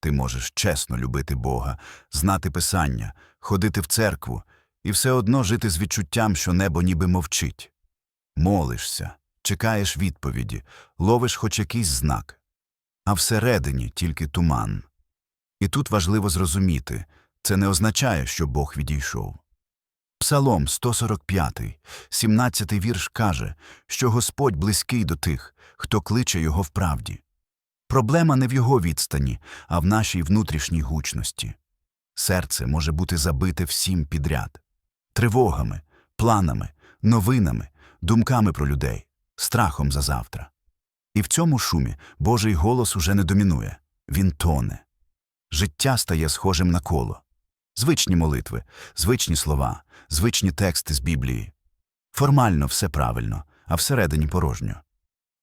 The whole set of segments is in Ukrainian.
Ти можеш чесно любити Бога, знати Писання, ходити в церкву і все одно жити з відчуттям, що небо ніби мовчить. Молишся, чекаєш відповіді, ловиш хоч якийсь знак, а всередині тільки туман. І тут важливо зрозуміти це не означає, що Бог відійшов. Псалом 145, 17 вірш каже, що Господь близький до тих, хто кличе його в правді. Проблема не в його відстані, а в нашій внутрішній гучності. Серце може бути забите всім підряд тривогами, планами, новинами, думками про людей, страхом за завтра. І в цьому шумі Божий голос уже не домінує, він тоне. Життя стає схожим на коло. Звичні молитви, звичні слова, звичні тексти з Біблії. Формально все правильно, а всередині порожньо.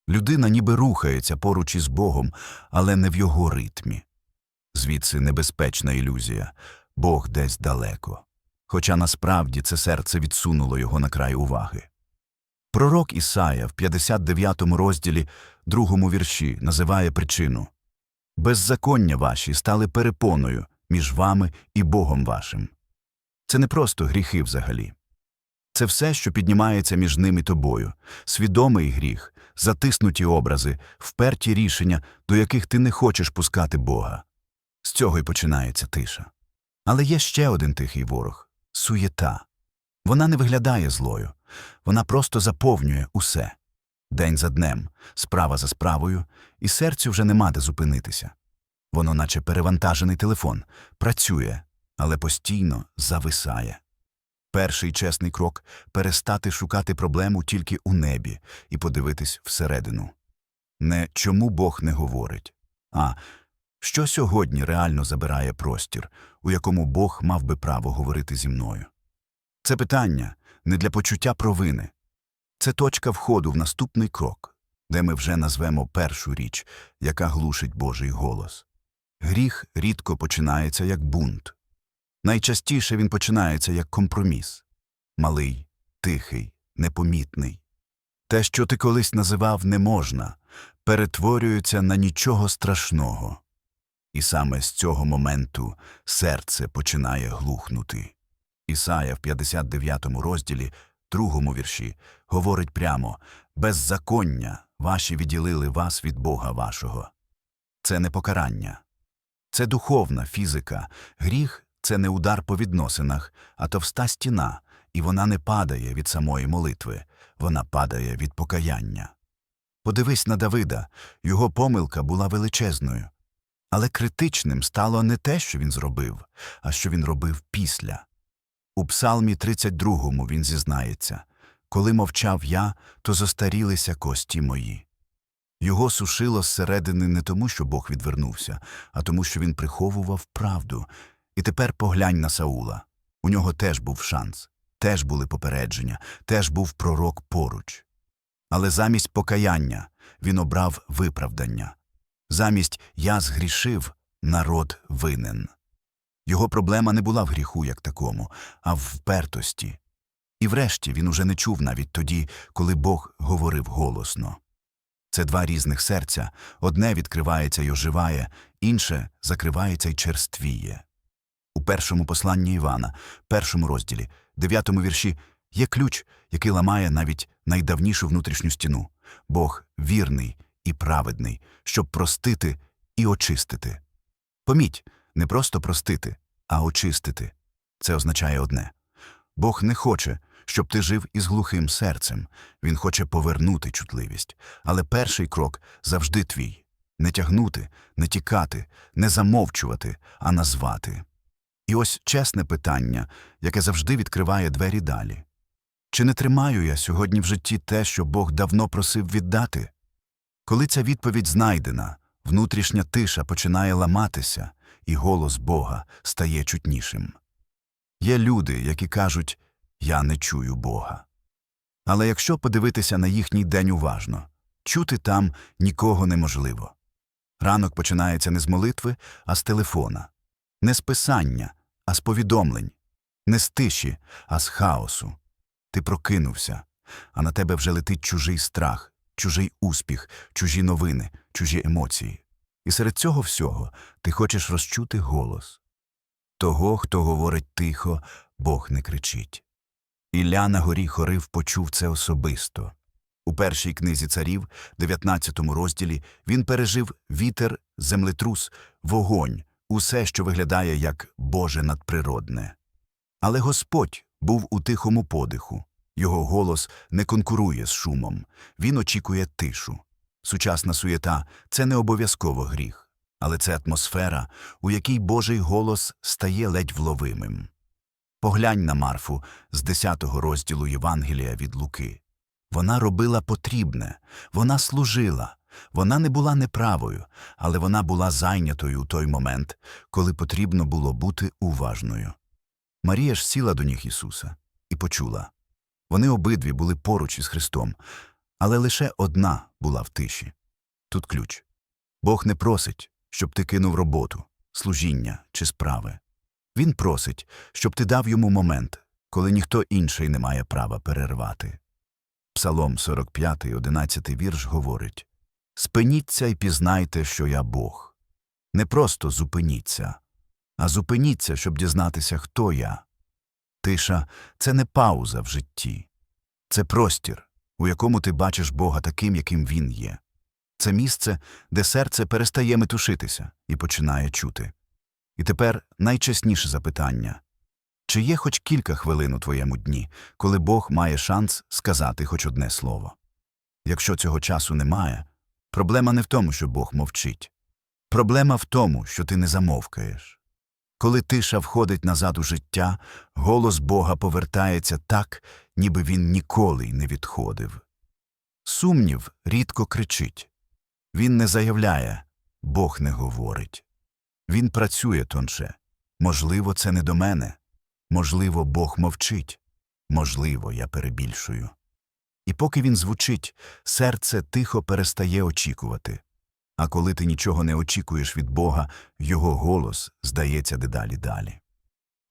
Людина ніби рухається поруч із Богом, але не в його ритмі. Звідси небезпечна ілюзія Бог десь далеко. Хоча насправді це серце відсунуло його на край уваги. Пророк Ісая в 59 розділі, другому вірші, називає причину Беззаконня ваші стали перепоною між вами і Богом вашим. Це не просто гріхи взагалі. Це все, що піднімається між ним і тобою, свідомий гріх, затиснуті образи, вперті рішення, до яких ти не хочеш пускати Бога. З цього й починається тиша. Але є ще один тихий ворог суєта. Вона не виглядає злою, вона просто заповнює усе. День за днем, справа за справою, і серцю вже нема де зупинитися. Воно, наче перевантажений телефон, працює, але постійно зависає. Перший чесний крок перестати шукати проблему тільки у небі і подивитись всередину. Не чому Бог не говорить, а що сьогодні реально забирає простір, у якому Бог мав би право говорити зі мною. Це питання не для почуття провини. Це точка входу в наступний крок, де ми вже назвемо першу річ, яка глушить Божий голос. Гріх рідко починається як бунт. Найчастіше він починається як компроміс малий, тихий, непомітний. Те, що ти колись називав не можна, перетворюється на нічого страшного. І саме з цього моменту серце починає глухнути. Ісая в 59 розділі, другому вірші, говорить прямо беззаконня ваші відділили вас від Бога вашого. Це не покарання. Це духовна фізика. Гріх це не удар по відносинах, а товста стіна, і вона не падає від самої молитви, вона падає від покаяння. Подивись на Давида, його помилка була величезною. Але критичним стало не те, що він зробив, а що він робив після. У Псалмі 32 він зізнається Коли мовчав я, то зостарілися кості мої. Його сушило зсередини не тому, що Бог відвернувся, а тому, що він приховував правду. І тепер поглянь на Саула. У нього теж був шанс, теж були попередження, теж був пророк поруч. Але замість покаяння він обрав виправдання. Замість я згрішив, народ винен. Його проблема не була в гріху як такому, а в впертості. І врешті він уже не чув навіть тоді, коли Бог говорив голосно. Це два різних серця одне відкривається й оживає, інше закривається й черствіє. У першому посланні Івана, першому розділі, дев'ятому вірші, є ключ, який ламає навіть найдавнішу внутрішню стіну. Бог вірний і праведний, щоб простити і очистити. Поміть, не просто простити, а очистити. Це означає одне Бог не хоче, щоб ти жив із глухим серцем, Він хоче повернути чутливість. Але перший крок завжди твій не тягнути, не тікати, не замовчувати, а назвати. І ось чесне питання, яке завжди відкриває двері далі. Чи не тримаю я сьогодні в житті те, що Бог давно просив віддати? Коли ця відповідь знайдена, внутрішня тиша починає ламатися, і голос Бога стає чутнішим. Є люди, які кажуть Я не чую Бога. Але якщо подивитися на їхній день уважно, чути там нікого неможливо. Ранок починається не з молитви, а з телефона, не з писання, а з повідомлень, не з тиші, а з хаосу. Ти прокинувся, а на тебе вже летить чужий страх, чужий успіх, чужі новини, чужі емоції. І серед цього всього ти хочеш розчути голос. Того, хто говорить тихо, Бог не кричить. Ілля на горі Хорив почув це особисто. У першій книзі царів, 19 розділі, він пережив вітер, землетрус, вогонь, усе, що виглядає як Боже надприродне. Але Господь був у тихому подиху. Його голос не конкурує з шумом, він очікує тишу. Сучасна суєта це не обов'язково гріх, але це атмосфера, у якій Божий голос стає ледь вловимим. Поглянь на Марфу з 10 розділу Євангелія від Луки. Вона робила потрібне, вона служила, вона не була неправою, але вона була зайнятою у той момент, коли потрібно було бути уважною. Марія ж сіла до ніг Ісуса і почула. Вони обидві були поруч із Христом, але лише одна була в тиші. Тут ключ. Бог не просить, щоб ти кинув роботу, служіння чи справи. Він просить, щоб ти дав йому момент, коли ніхто інший не має права перервати. Псалом 45, 11 вірш говорить Спиніться і пізнайте, що я Бог. Не просто зупиніться, а зупиніться, щоб дізнатися, хто я. Тиша це не пауза в житті, це простір, у якому ти бачиш Бога таким, яким Він є. Це місце, де серце перестає метушитися і починає чути. І тепер найчесніше запитання чи є хоч кілька хвилин у твоєму дні, коли Бог має шанс сказати хоч одне слово? Якщо цього часу немає, проблема не в тому, що Бог мовчить. Проблема в тому, що ти не замовкаєш. Коли тиша входить назад у життя, голос Бога повертається так, ніби він ніколи й не відходив. Сумнів рідко кричить. Він не заявляє, Бог не говорить. Він працює тонше. Можливо, це не до мене. Можливо, Бог мовчить. Можливо, я перебільшую. І поки він звучить, серце тихо перестає очікувати. А коли ти нічого не очікуєш від Бога, його голос здається дедалі далі.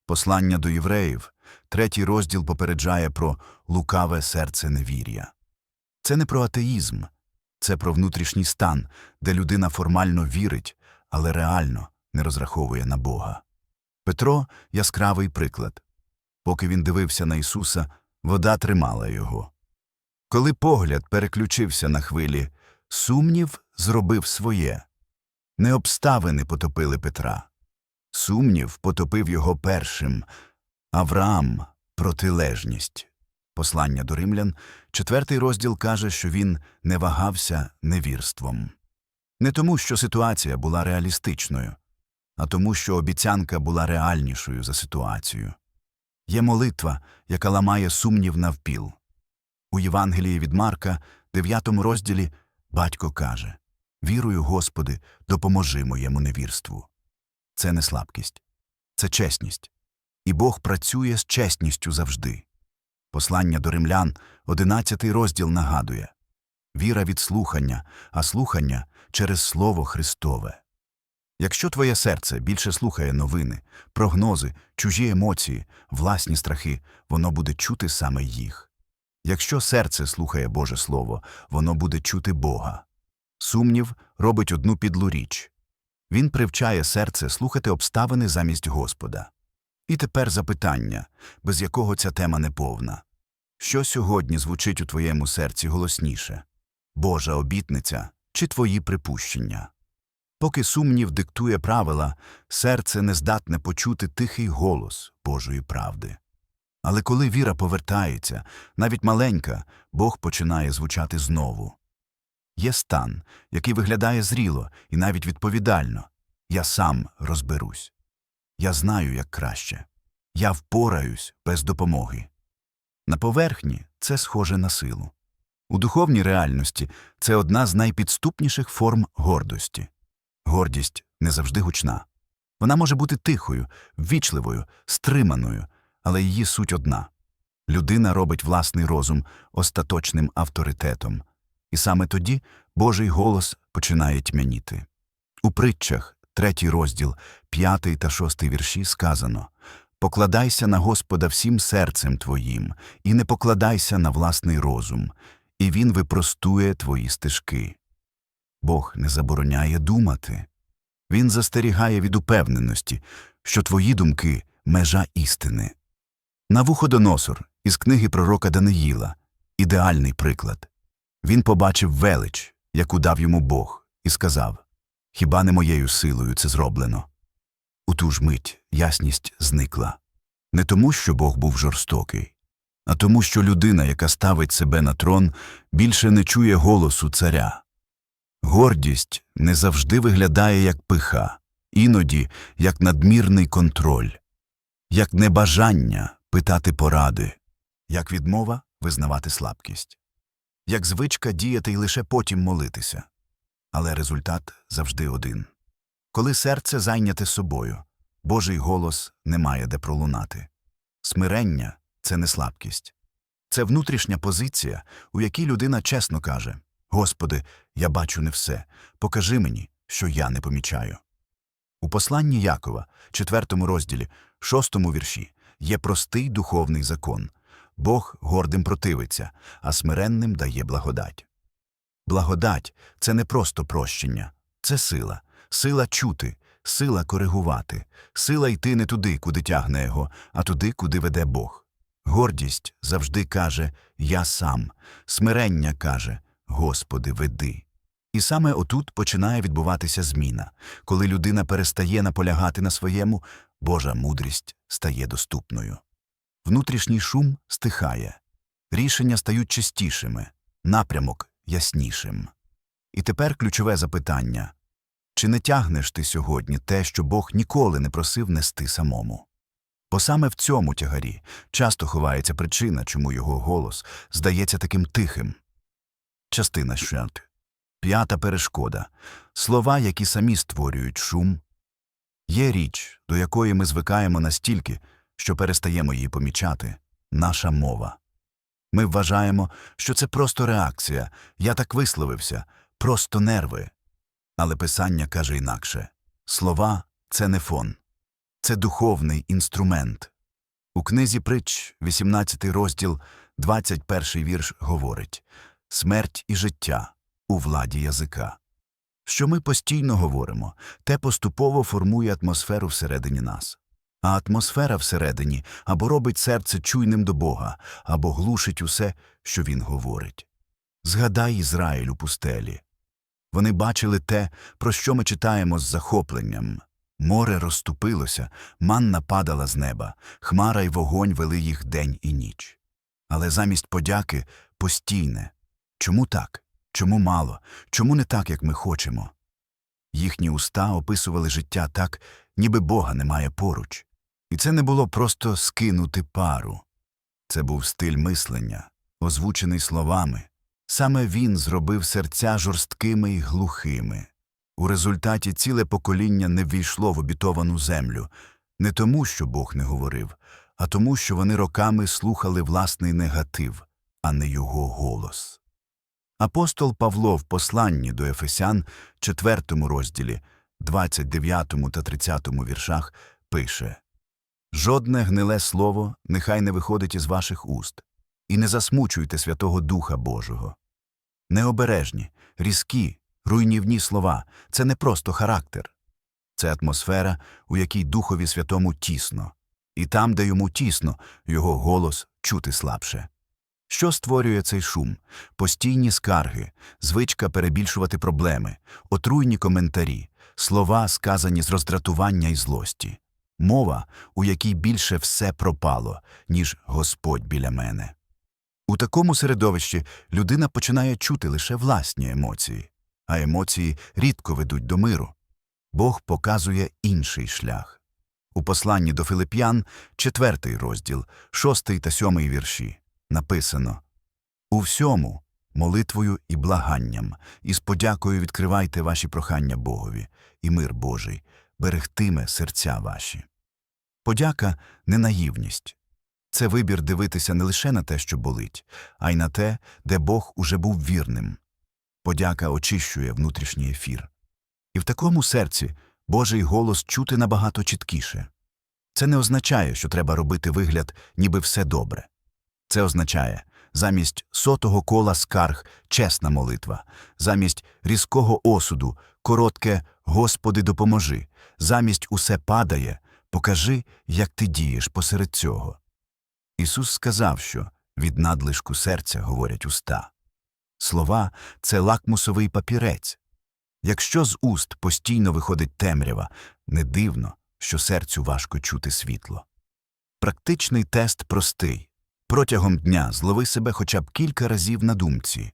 Послання до євреїв, третій розділ попереджає про лукаве серце невір'я. Це не про атеїзм, це про внутрішній стан, де людина формально вірить, але реально не розраховує на Бога. Петро яскравий приклад. Поки він дивився на Ісуса, вода тримала його. Коли погляд переключився на хвилі, сумнів зробив своє. Не обставини потопили Петра. Сумнів потопив його першим. Авраам протилежність. Послання до римлян, четвертий розділ каже, що він не вагався невірством. Не тому, що ситуація була реалістичною, а тому, що обіцянка була реальнішою за ситуацію. Є молитва, яка ламає сумнів навпіл. У Євангелії від Марка, 9 розділі, батько каже Вірую, Господи, допоможи моєму невірству. Це не слабкість, це чесність. І Бог працює з чесністю завжди. Послання до римлян, 11 розділ нагадує Віра від слухання, а слухання через Слово Христове. Якщо твоє серце більше слухає новини, прогнози, чужі емоції, власні страхи, воно буде чути саме їх. Якщо серце слухає Боже Слово, воно буде чути Бога. Сумнів робить одну підлу річ. Він привчає серце слухати обставини замість Господа. І тепер запитання, без якого ця тема не повна. Що сьогодні звучить у твоєму серці голосніше? Божа обітниця чи твої припущення? Поки сумнів диктує правила, серце не здатне почути тихий голос Божої правди. Але коли віра повертається, навіть маленька, Бог починає звучати знову. Є стан, який виглядає зріло і навіть відповідально. Я сам розберусь. Я знаю, як краще. Я впораюсь без допомоги. На поверхні це схоже на силу. У духовній реальності це одна з найпідступніших форм гордості. Гордість не завжди гучна. Вона може бути тихою, ввічливою, стриманою, але її суть одна людина робить власний розум остаточним авторитетом, і саме тоді Божий голос починає тьмяніти. У притчах, третій розділ, п'ятий та шостий вірші сказано Покладайся на Господа всім серцем твоїм, і не покладайся на власний розум, і він випростує твої стежки. Бог не забороняє думати. Він застерігає від упевненості, що твої думки межа істини. Навуходоносор із книги пророка Даниїла ідеальний приклад. Він побачив велич, яку дав йому Бог, і сказав Хіба не моєю силою це зроблено? У ту ж мить ясність зникла. Не тому, що Бог був жорстокий, а тому, що людина, яка ставить себе на трон, більше не чує голосу царя. Гордість не завжди виглядає як пиха, іноді як надмірний контроль, як небажання питати поради, як відмова визнавати слабкість, як звичка діяти і лише потім молитися. Але результат завжди один. Коли серце зайняте собою, Божий голос не має де пролунати. Смирення це не слабкість. Це внутрішня позиція, у якій людина чесно каже Господи, я бачу не все, покажи мені, що я не помічаю. У посланні Якова, четвертому розділі, шостому вірші, є простий духовний закон Бог гордим противиться, а смиренним дає благодать. Благодать це не просто прощення, це сила, сила чути, сила коригувати, сила йти не туди, куди тягне його, а туди, куди веде Бог. Гордість завжди каже Я сам, смирення каже Господи, веди. І саме отут починає відбуватися зміна. Коли людина перестає наполягати на своєму, Божа мудрість стає доступною. Внутрішній шум стихає, рішення стають чистішими, напрямок яснішим. І тепер ключове запитання чи не тягнеш ти сьогодні те, що Бог ніколи не просив нести самому? Бо саме в цьому тягарі часто ховається причина, чому його голос здається таким тихим. Частина шент. П'ята перешкода слова, які самі створюють шум. Є річ, до якої ми звикаємо настільки, що перестаємо її помічати наша мова. Ми вважаємо, що це просто реакція, я так висловився, просто нерви. Але писання каже інакше слова це не фон, це духовний інструмент. У книзі притч, 18 розділ, 21 вірш говорить Смерть і життя у владі язика. Що ми постійно говоримо, те поступово формує атмосферу всередині нас. А атмосфера всередині або робить серце чуйним до Бога, або глушить усе, що він говорить. Згадай Ізраїль у пустелі. Вони бачили те, про що ми читаємо з захопленням. Море розступилося, манна падала з неба, хмара й вогонь вели їх день і ніч. Але замість подяки постійне. Чому так? Чому мало? Чому не так, як ми хочемо? Їхні уста описували життя так, ніби Бога немає поруч. І це не було просто скинути пару. Це був стиль мислення, озвучений словами. Саме він зробив серця жорсткими й глухими. У результаті ціле покоління не ввійшло в обітовану землю, не тому, що Бог не говорив, а тому, що вони роками слухали власний негатив, а не його голос. Апостол Павло в посланні до Ефесян, 4 розділі, 29 та 30 віршах, пише Жодне гниле слово нехай не виходить із ваших уст, і не засмучуйте Святого Духа Божого. Необережні, різкі, руйнівні слова це не просто характер, це атмосфера, у якій Духові Святому тісно, і там, де йому тісно, його голос чути слабше. Що створює цей шум? Постійні скарги, звичка перебільшувати проблеми, отруйні коментарі, слова, сказані з роздратування і злості, мова, у якій більше все пропало, ніж Господь біля мене. У такому середовищі людина починає чути лише власні емоції, а емоції рідко ведуть до миру. Бог показує інший шлях. У посланні до Филип'ян, четвертий розділ, шостий та сьомий вірші, написано У всьому, молитвою і благанням, і з подякою відкривайте ваші прохання Богові, і мир Божий берегтиме серця ваші. Подяка не наївність. Це вибір дивитися не лише на те, що болить, а й на те, де Бог уже був вірним. Подяка очищує внутрішній ефір. І в такому серці Божий голос чути набагато чіткіше. Це не означає, що треба робити вигляд, ніби все добре. Це означає замість сотого кола скарг чесна молитва, замість різкого осуду коротке Господи, допоможи, замість усе падає, покажи, як ти дієш посеред цього. Ісус сказав, що від надлишку серця говорять уста. Слова це лакмусовий папірець. Якщо з уст постійно виходить темрява, не дивно, що серцю важко чути світло. Практичний тест простий. Протягом дня злови себе хоча б кілька разів на думці.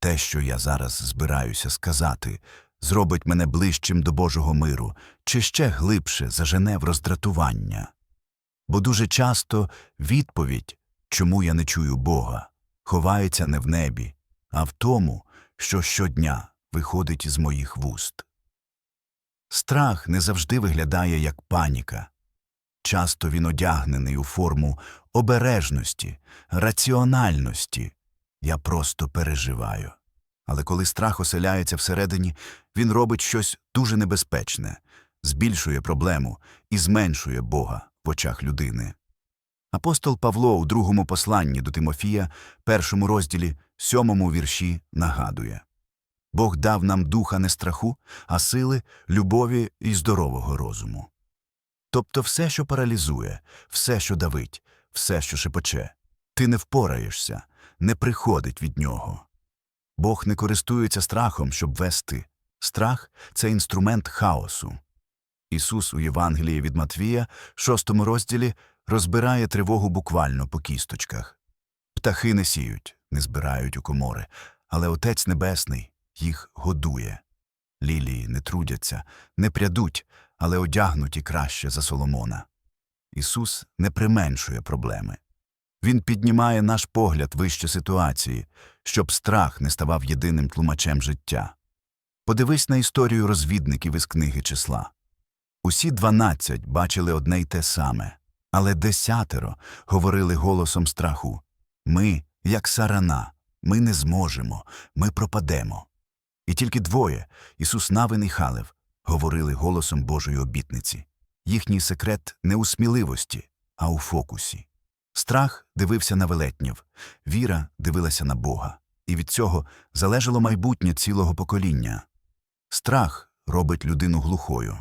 Те, що я зараз збираюся сказати, зробить мене ближчим до Божого миру чи ще глибше зажене в роздратування. Бо дуже часто відповідь, чому я не чую Бога, ховається не в небі, а в тому, що щодня виходить із моїх вуст. Страх не завжди виглядає як паніка. Часто він одягнений у форму обережності, раціональності. Я просто переживаю. Але коли страх оселяється всередині, він робить щось дуже небезпечне, збільшує проблему і зменшує Бога в очах людини. Апостол Павло у другому посланні до Тимофія, першому розділі, сьомому вірші, нагадує Бог дав нам духа не страху, а сили, любові і здорового розуму. Тобто все, що паралізує, все, що давить, все, що шепоче, ти не впораєшся, не приходить від нього. Бог не користується страхом, щоб вести. Страх це інструмент хаосу. Ісус у Євангелії від Матвія, шостому розділі, розбирає тривогу буквально по кісточках. Птахи не сіють, не збирають у комори, але Отець Небесний їх годує. Лілії не трудяться, не прядуть, але одягнуті краще за Соломона. Ісус не применшує проблеми. Він піднімає наш погляд вище ситуації, щоб страх не ставав єдиним тлумачем життя. Подивись на історію розвідників із книги числа. Усі дванадцять бачили одне й те саме, але десятеро говорили голосом страху Ми, як сарана, ми не зможемо, ми пропадемо. І тільки двоє Ісус Навин і Халев говорили голосом Божої обітниці. Їхній секрет не у сміливості, а у фокусі. Страх дивився на велетнів, віра дивилася на Бога, і від цього залежало майбутнє цілого покоління. Страх робить людину глухою.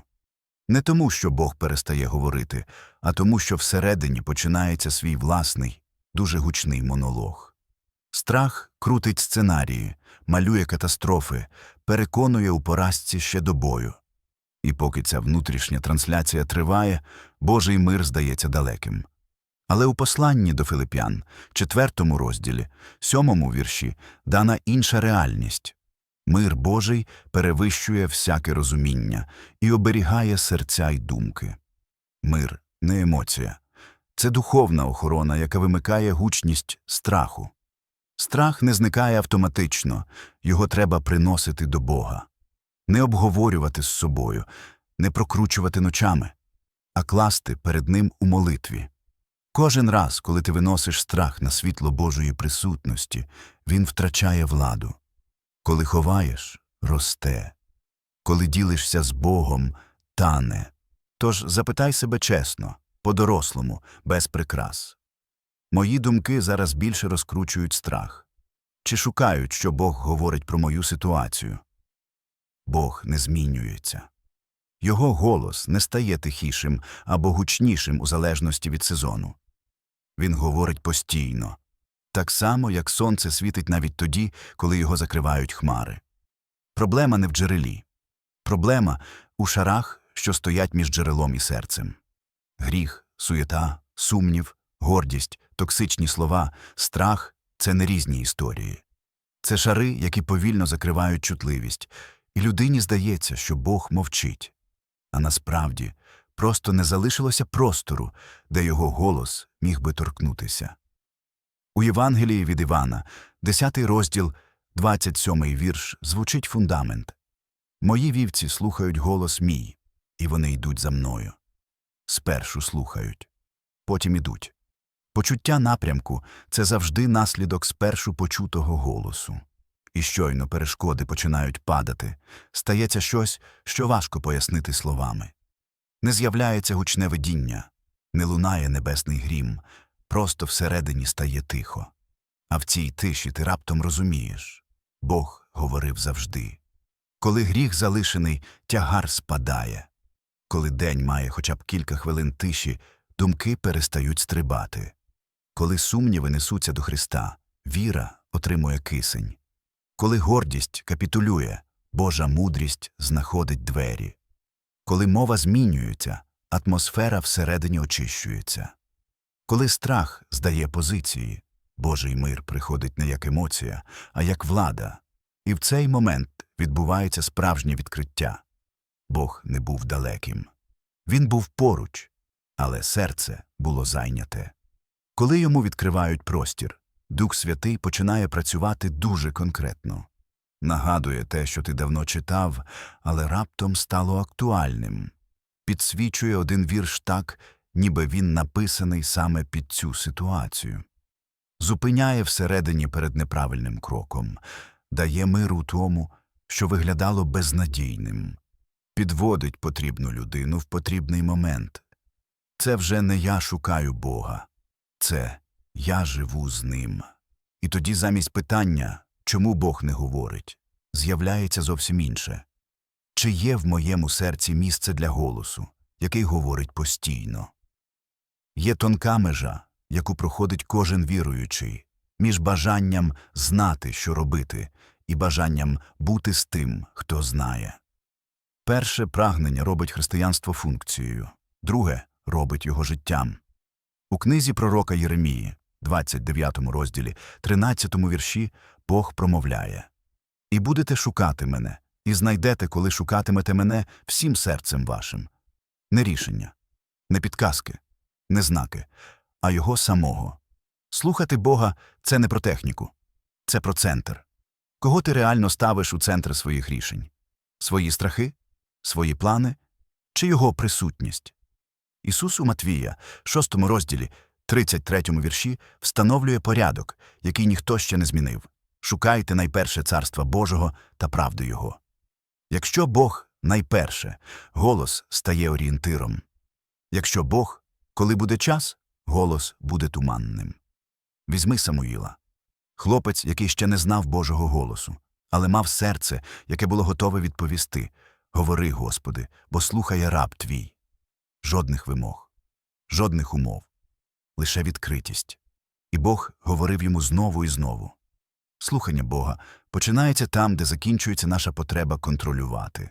Не тому, що Бог перестає говорити, а тому, що всередині починається свій власний, дуже гучний монолог. Страх крутить сценарії, малює катастрофи, переконує у поразці ще до бою. І поки ця внутрішня трансляція триває, Божий мир здається далеким. Але у посланні до Филип'ян, четвертому розділі, сьомому вірші, дана інша реальність. Мир Божий перевищує всяке розуміння і оберігає серця й думки. Мир не емоція. Це духовна охорона, яка вимикає гучність страху. Страх не зникає автоматично, його треба приносити до Бога. Не обговорювати з собою, не прокручувати ночами, а класти перед Ним у молитві. Кожен раз, коли ти виносиш страх на світло Божої присутності, він втрачає владу. Коли ховаєш, росте. Коли ділишся з Богом, тане. Тож запитай себе чесно, по-дорослому, без прикрас. Мої думки зараз більше розкручують страх. Чи шукають, що Бог говорить про мою ситуацію? Бог не змінюється. Його голос не стає тихішим або гучнішим у залежності від сезону. Він говорить постійно, так само, як сонце світить навіть тоді, коли його закривають хмари. Проблема не в джерелі. Проблема у шарах, що стоять між джерелом і серцем. Гріх, суєта, сумнів, гордість, токсичні слова, страх це не різні історії. Це шари, які повільно закривають чутливість, і людині здається, що Бог мовчить. А насправді просто не залишилося простору, де його голос міг би торкнутися. У Євангелії від Івана, 10 розділ, 27 вірш, звучить фундамент. Мої вівці слухають голос мій, і вони йдуть за мною. Спершу слухають, потім ідуть. Почуття напрямку це завжди наслідок спершу почутого голосу. І щойно перешкоди починають падати, стається щось, що важко пояснити словами. Не з'являється гучне видіння, не лунає небесний грім, просто всередині стає тихо. А в цій тиші ти раптом розумієш Бог говорив завжди. Коли гріх залишений, тягар спадає. Коли день має хоча б кілька хвилин тиші, думки перестають стрибати. Коли сумніви несуться до Христа, віра отримує кисень. Коли гордість капітулює, Божа мудрість знаходить двері. Коли мова змінюється, атмосфера всередині очищується. Коли страх здає позиції, Божий мир приходить не як емоція, а як влада. І в цей момент відбувається справжнє відкриття. Бог не був далеким. Він був поруч, але серце було зайняте. Коли йому відкривають простір, Дух Святий починає працювати дуже конкретно. Нагадує те, що ти давно читав, але раптом стало актуальним. Підсвічує один вірш так, ніби він написаний саме під цю ситуацію. Зупиняє всередині перед неправильним кроком, дає мир у тому, що виглядало безнадійним, підводить потрібну людину в потрібний момент. Це вже не я шукаю Бога, це я живу з ним. І тоді замість питання, чому Бог не говорить, з'являється зовсім інше. Чи є в моєму серці місце для голосу, який говорить постійно? Є тонка межа, яку проходить кожен віруючий, між бажанням знати, що робити, і бажанням бути з тим, хто знає. Перше прагнення робить християнство функцією, друге робить його життям. У книзі пророка Єремії, 29 розділі, 13 вірші, Бог промовляє І будете шукати мене, і знайдете, коли шукатимете мене всім серцем вашим. Не рішення, не підказки, не знаки, а його самого. Слухати Бога це не про техніку, це про центр. Кого ти реально ставиш у центр своїх рішень? Свої страхи, свої плани чи його присутність? Ісус у Матвія, 6 розділі, 33 вірші, встановлює порядок, який ніхто ще не змінив. Шукайте найперше царства Божого та правди Його. Якщо Бог найперше, голос стає орієнтиром. Якщо Бог, коли буде час, голос буде туманним. Візьми Самуїла. Хлопець, який ще не знав Божого голосу, але мав серце, яке було готове відповісти Говори, Господи, бо слухає раб твій. Жодних вимог, жодних умов, лише відкритість. І Бог говорив йому знову і знову. Слухання Бога починається там, де закінчується наша потреба контролювати.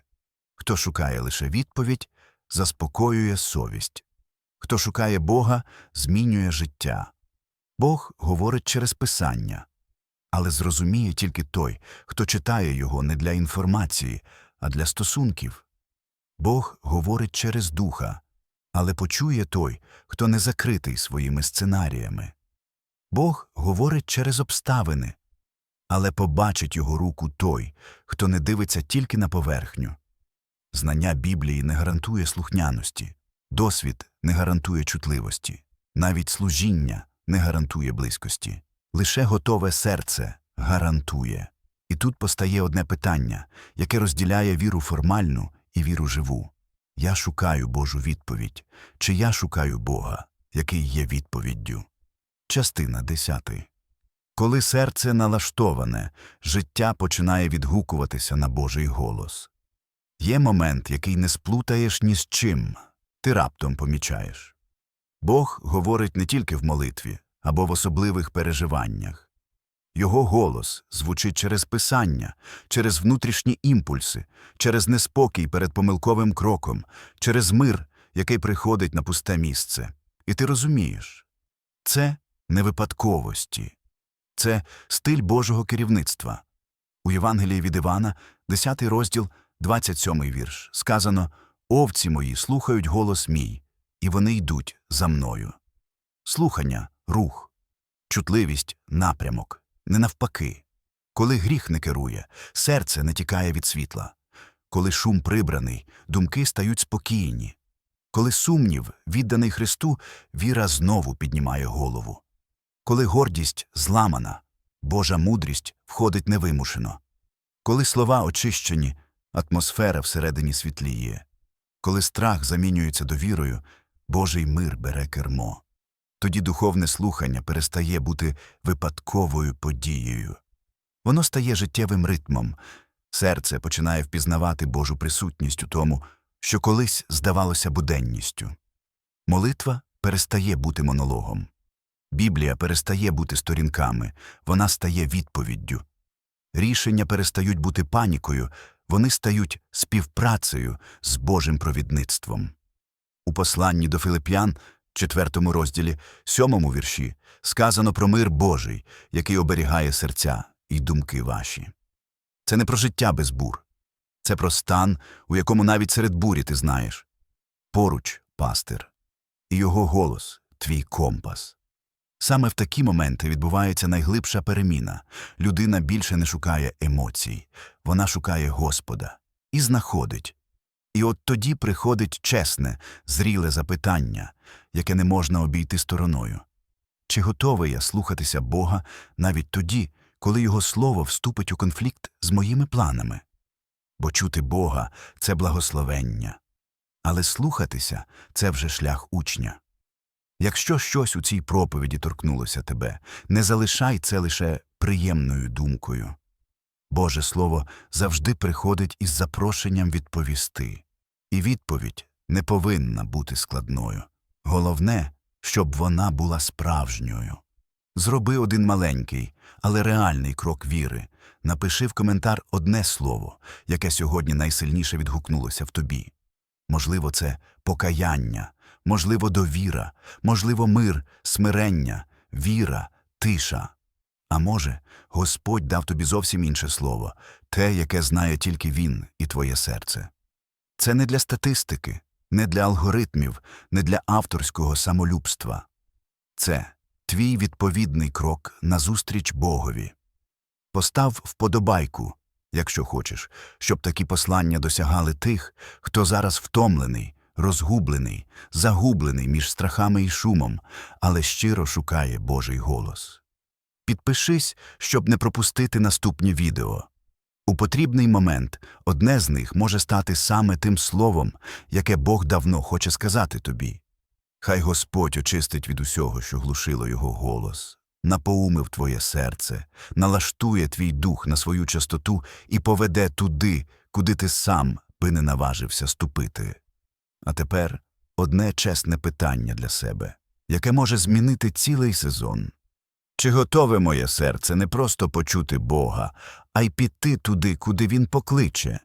Хто шукає лише відповідь, заспокоює совість. Хто шукає Бога, змінює життя. Бог говорить через Писання, але зрозуміє тільки той, хто читає його не для інформації, а для стосунків. Бог говорить через духа, але почує той, хто не закритий своїми сценаріями. Бог говорить через обставини, але побачить його руку той, хто не дивиться тільки на поверхню. Знання Біблії не гарантує слухняності, досвід не гарантує чутливості, навіть служіння не гарантує близькості. Лише готове серце гарантує. І тут постає одне питання, яке розділяє віру формальну і віру живу. Я шукаю Божу відповідь, чи я шукаю Бога, який є відповіддю. Частина 10. Коли серце налаштоване, життя починає відгукуватися на Божий голос. Є момент, який не сплутаєш ні з чим, ти раптом помічаєш. Бог говорить не тільки в молитві або в особливих переживаннях. Його голос звучить через писання, через внутрішні імпульси, через неспокій перед помилковим кроком, через мир, який приходить на пусте місце. І ти розумієш це не випадковості, це стиль Божого керівництва. У Євангелії від Івана, 10 розділ, 27 вірш, сказано Овці мої слухають голос мій, і вони йдуть за мною. Слухання рух, чутливість напрямок, не навпаки. Коли гріх не керує, серце не тікає від світла. Коли шум прибраний, думки стають спокійні. Коли сумнів, відданий Христу, віра знову піднімає голову. Коли гордість зламана, Божа мудрість входить невимушено. Коли слова очищені, атмосфера всередині світліє. Коли страх замінюється довірою, Божий мир бере кермо. Тоді духовне слухання перестає бути випадковою подією. Воно стає життєвим ритмом. Серце починає впізнавати Божу присутність у тому, що колись здавалося буденністю. Молитва перестає бути монологом. Біблія перестає бути сторінками, вона стає відповіддю. Рішення перестають бути панікою, вони стають співпрацею з Божим провідництвом. У посланні до Филип'ян, четвертому розділі, сьомому вірші, сказано про мир Божий, який оберігає серця і думки ваші. Це не про життя без бур, це про стан, у якому навіть серед бурі ти знаєш. Поруч пастир, і його голос твій компас. Саме в такі моменти відбувається найглибша переміна. Людина більше не шукає емоцій, вона шукає Господа і знаходить. І от тоді приходить чесне, зріле запитання, яке не можна обійти стороною. Чи готовий я слухатися Бога навіть тоді, коли Його слово вступить у конфлікт з моїми планами? Бо чути Бога це благословення, але слухатися це вже шлях учня. Якщо щось у цій проповіді торкнулося тебе, не залишай це лише приємною думкою. Боже Слово завжди приходить із запрошенням відповісти, і відповідь не повинна бути складною. Головне, щоб вона була справжньою. Зроби один маленький, але реальний крок віри. Напиши в коментар одне слово, яке сьогодні найсильніше відгукнулося в тобі. Можливо, це покаяння, можливо, довіра, можливо, мир, смирення, віра, тиша. А може, Господь дав тобі зовсім інше слово, те, яке знає тільки Він і твоє серце. Це не для статистики, не для алгоритмів, не для авторського самолюбства. Це твій відповідний крок назустріч Богові. Постав вподобайку, якщо хочеш, щоб такі послання досягали тих, хто зараз втомлений, розгублений, загублений між страхами і шумом, але щиро шукає Божий голос. Підпишись, щоб не пропустити наступні відео. У потрібний момент одне з них може стати саме тим словом, яке Бог давно хоче сказати тобі. Хай Господь очистить від усього, що глушило його голос, напоумив твоє серце, налаштує твій дух на свою частоту і поведе туди, куди ти сам би не наважився ступити. А тепер одне чесне питання для себе, яке може змінити цілий сезон. Чи готове моє серце не просто почути Бога, а й піти туди, куди він покличе?